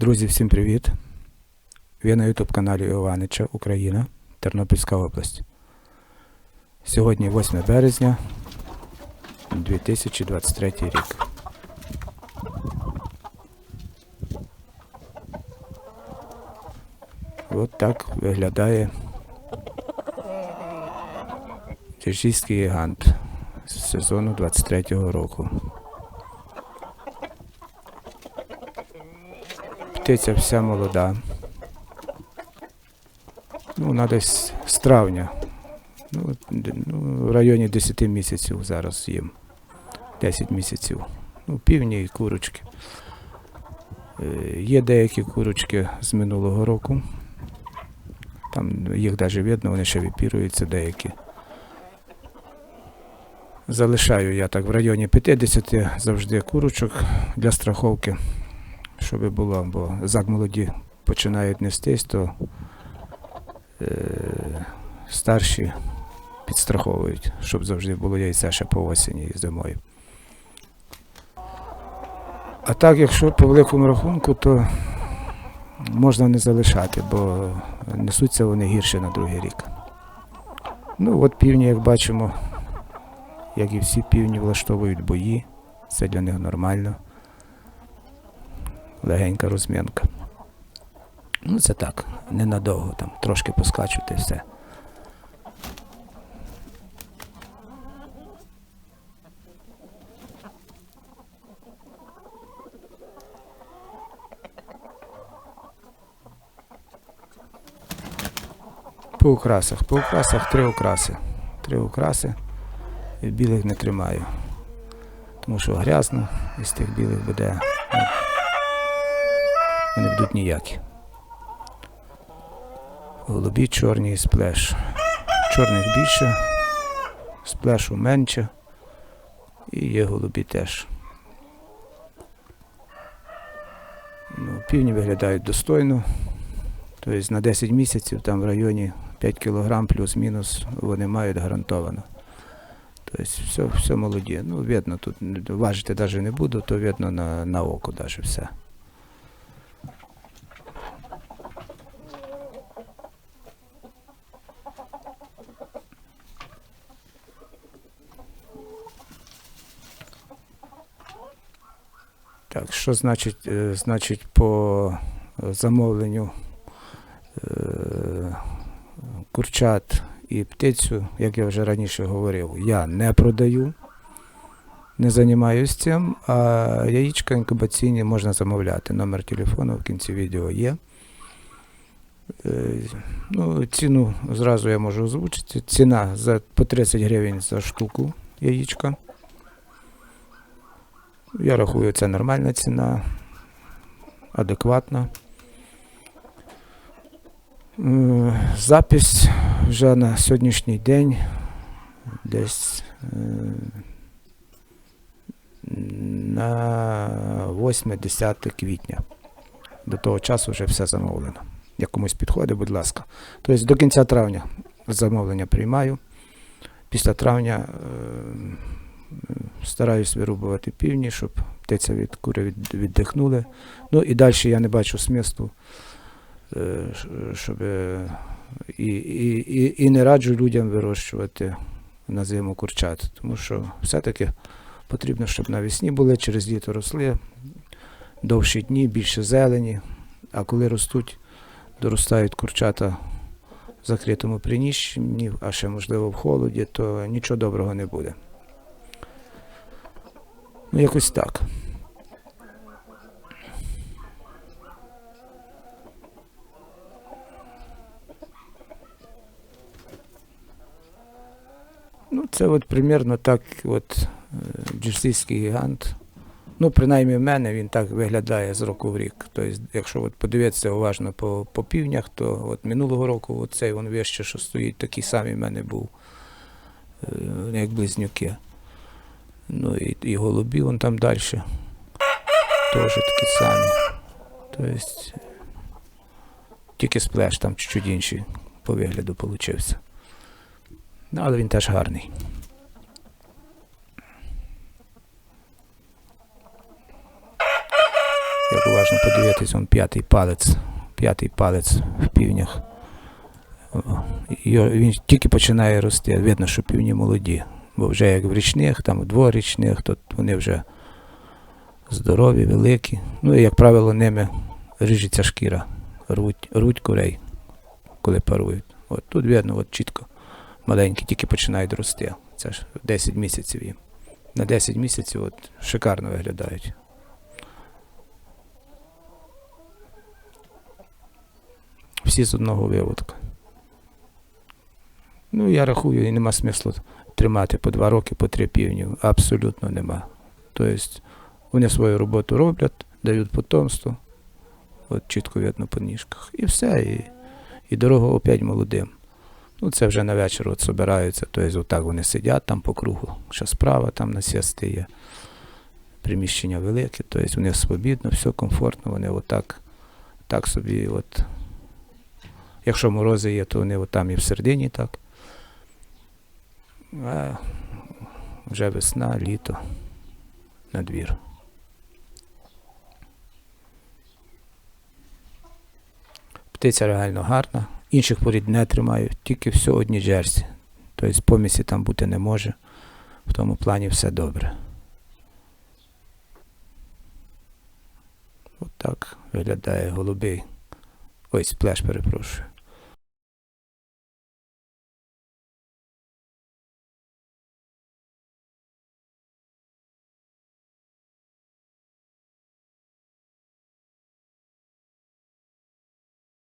Друзі, всім привіт! Ви на YouTube каналі Іванича Україна, Тернопільська область. Сьогодні 8 березня 2023 рік. От так виглядає Чешійський гігант сезону 23-го року. Птиця вся молода. Ну, вона десь з травня. Ну, ну, в районі 10 місяців зараз їм. 10 місяців. Ну, півні і курочки. Е, Є деякі курочки з минулого року. Там їх навіть видно, вони ще випіруються деякі. Залишаю я так в районі 50 завжди курочок для страховки щоб було, бо зак молоді починають нестись, то е, старші підстраховують, щоб завжди було яйця ще по осені і зимою. А так, якщо по великому рахунку, то можна не залишати, бо несуться вони гірше на другий рік. Ну, от півні, як бачимо, як і всі півні влаштовують бої, це для них нормально легенька розмінка. Ну, це так, ненадовго, там трошки поскачувати і все. По украсах. По украсах три украси. Три украси. І білих не тримаю. Тому що грязно, із тих білих буде. Вони будуть ніякі. Голубі чорні і сплеш. Чорних більше, сплешу менше. І є голубі теж. Ну, півні виглядають достойно. Тобто на 10 місяців там в районі 5 кг плюс-мінус вони мають гарантовано. Тобто все, все молоді. Ну, видно, тут важити навіть не буду, то видно на, на око навіть все. Так, що значить, е, значить по е, замовленню е, курчат і птицю, як я вже раніше говорив, я не продаю, не займаюся цим, а яєчка інкубаційні можна замовляти. Номер телефону в кінці відео є. Ну, ціну зразу я можу озвучити. Ціна за, по 30 гривень за штуку яєчка. Я рахую, це нормальна ціна, адекватна. Е, Запись вже на сьогоднішній день десь е, на 8-10 квітня. До того часу вже все замовлено. Як комусь підходить, будь ласка. Тобто до кінця травня замовлення приймаю. Після травня е, стараюсь вирубувати півні, щоб птиця від кури від, віддихнули. Ну і далі я не бачу смісту, е, щоб е, і, і, і, і не раджу людям вирощувати на зиму курчат, тому що все-таки потрібно, щоб навесні були, через літо росли, довші дні, більше зелені, а коли ростуть, доростають курчата в закритому приміщенні, а ще можливо в холоді, то нічого доброго не буде. Ну, якось так. Ну, це от примірно так, от е, джерсійський гігант. Ну, принаймні в мене він так виглядає з року в рік. Тобто, якщо от подивитися уважно по, по півнях, то от минулого року от цей він вище, що стоїть, такий самий в мене був, е, як близнюки. І, і голубі вон там далі. Теж такі самі. Тобто, тільки сплеш там чуть-чуть інший по вигляду получився. Ну, але він теж гарний. Як уважно подивитись, он п'ятий палець, п'ятий палець в півнях. Він тільки починає рости. Видно, що півні молоді. Бо вже як в річних, там в дворічних, то вони вже здорові, великі. Ну і, як правило, ними ріжеться шкіра, руть, руть курей, коли парують. От тут видно, от чітко маленькі тільки починають рости. Це ж 10 місяців їм. На 10 місяців от шикарно виглядають. Всі з одного виводка. Ну, я рахую, і нема смислу тримати по два роки, по три півні. Абсолютно нема. Тобто вони свою роботу роблять, дають потомство. От чітко видно по ніжках. І все. І, і дорога опять молодим. Ну, це вже на вечір от собираються, тобто отак вони сидять там по кругу. Ще справа там на сісти є. Приміщення велике, тобто вони свобідно, все комфортно, вони отак, так собі, от. Якщо морози є, то вони от там і всередині так. А вже весна, літо на двір. Птиця реально гарна. Інших порід не тримаю, тільки все одні джерсі. Тобто помісі там бути не може. В тому плані все добре. От виглядає голубий. Ой, сплеш, перепрошую.